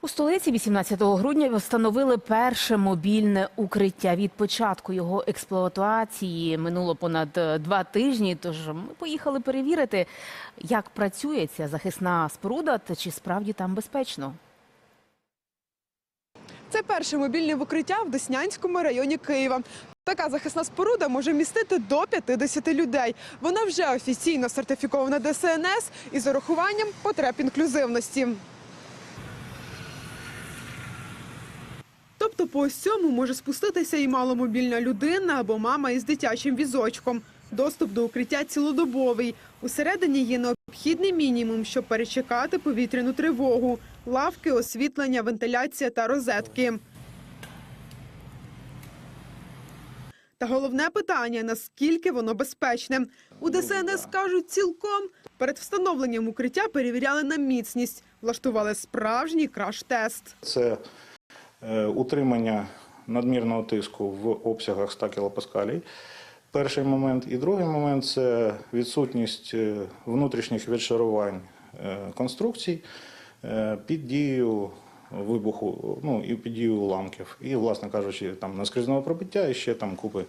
У столиці 18 грудня встановили перше мобільне укриття. Від початку його експлуатації минуло понад е, два тижні. Тож ми поїхали перевірити, як працює ця захисна споруда та чи справді там безпечно. Це перше мобільне укриття в Деснянському районі Києва. Така захисна споруда може містити до 50 людей. Вона вже офіційно сертифікована ДСНС із урахуванням потреб інклюзивності. Тобто по ось може спуститися і маломобільна людина або мама із дитячим візочком. Доступ до укриття цілодобовий. Усередині є необхідний мінімум, щоб перечекати повітряну тривогу. Лавки, освітлення, вентиляція та розетки. Та головне питання наскільки воно безпечне. У ДСНС кажуть цілком. Перед встановленням укриття перевіряли на міцність, влаштували справжній краш-тест. Це утримання надмірного тиску в обсягах 100 кілопаскалій. Перший момент. І другий момент це відсутність е, внутрішніх відшарувань е, конструкцій е, під дією вибуху, ну і під дією уламків. І, власне кажучи, там наскрізного пробиття і ще там купи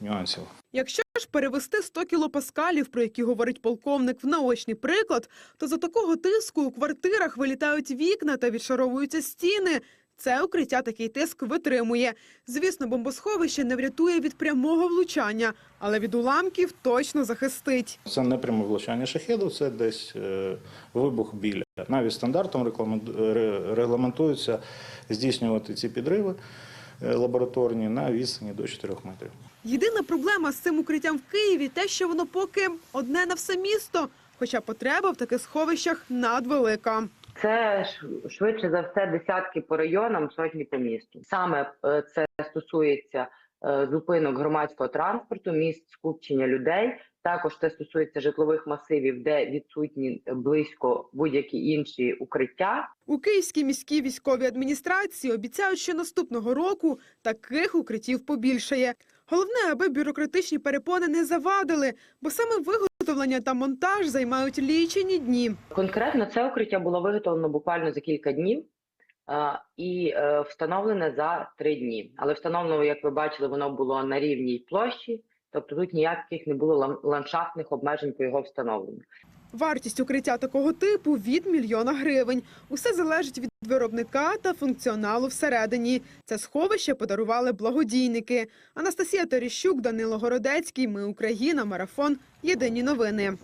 нюансів. Якщо ж перевести 100 кілопаскалів, про які говорить полковник, в наочний приклад, то за такого тиску у квартирах вилітають вікна та відшаровуються стіни. Це укриття такий тиск витримує. Звісно, бомбосховище не врятує від прямого влучання, але від уламків точно захистить. Це не пряме влучання шахеду, це десь е, вибух біля. Навіть стандартом регламентується здійснювати ці підриви е, лабораторні на відстані до 4 метрів. Єдина проблема з цим укриттям в Києві те, що воно поки одне на все місто, хоча потреба в таких сховищах надвелика. Це швидше за все десятки по районам, сотні по місту. Саме е, це стосується е, зупинок громадського транспорту, місць скупчення людей. Також це стосується житлових масивів, де відсутні близько будь-які інші укриття. У Київській міській військовій адміністрації обіцяють, що наступного року таких укриттів побільшає. Головне, аби бюрократичні перепони не завадили, бо саме виготовлення та монтаж займають лічені дні. Конкретно це укриття було виготовлено буквально за кілька днів. І е, встановлене за три дні. Але встановлено, як ви бачили, воно було на рівній площі, тобто тут ніяких не було лан- ландшафтних обмежень по його встановленню. Вартість укриття такого типу від мільйона гривень. Усе залежить від виробника та функціоналу всередині. Це сховище подарували благодійники. Анастасія Терещук, Данило Городецький. Ми Україна. Марафон. Єдині новини.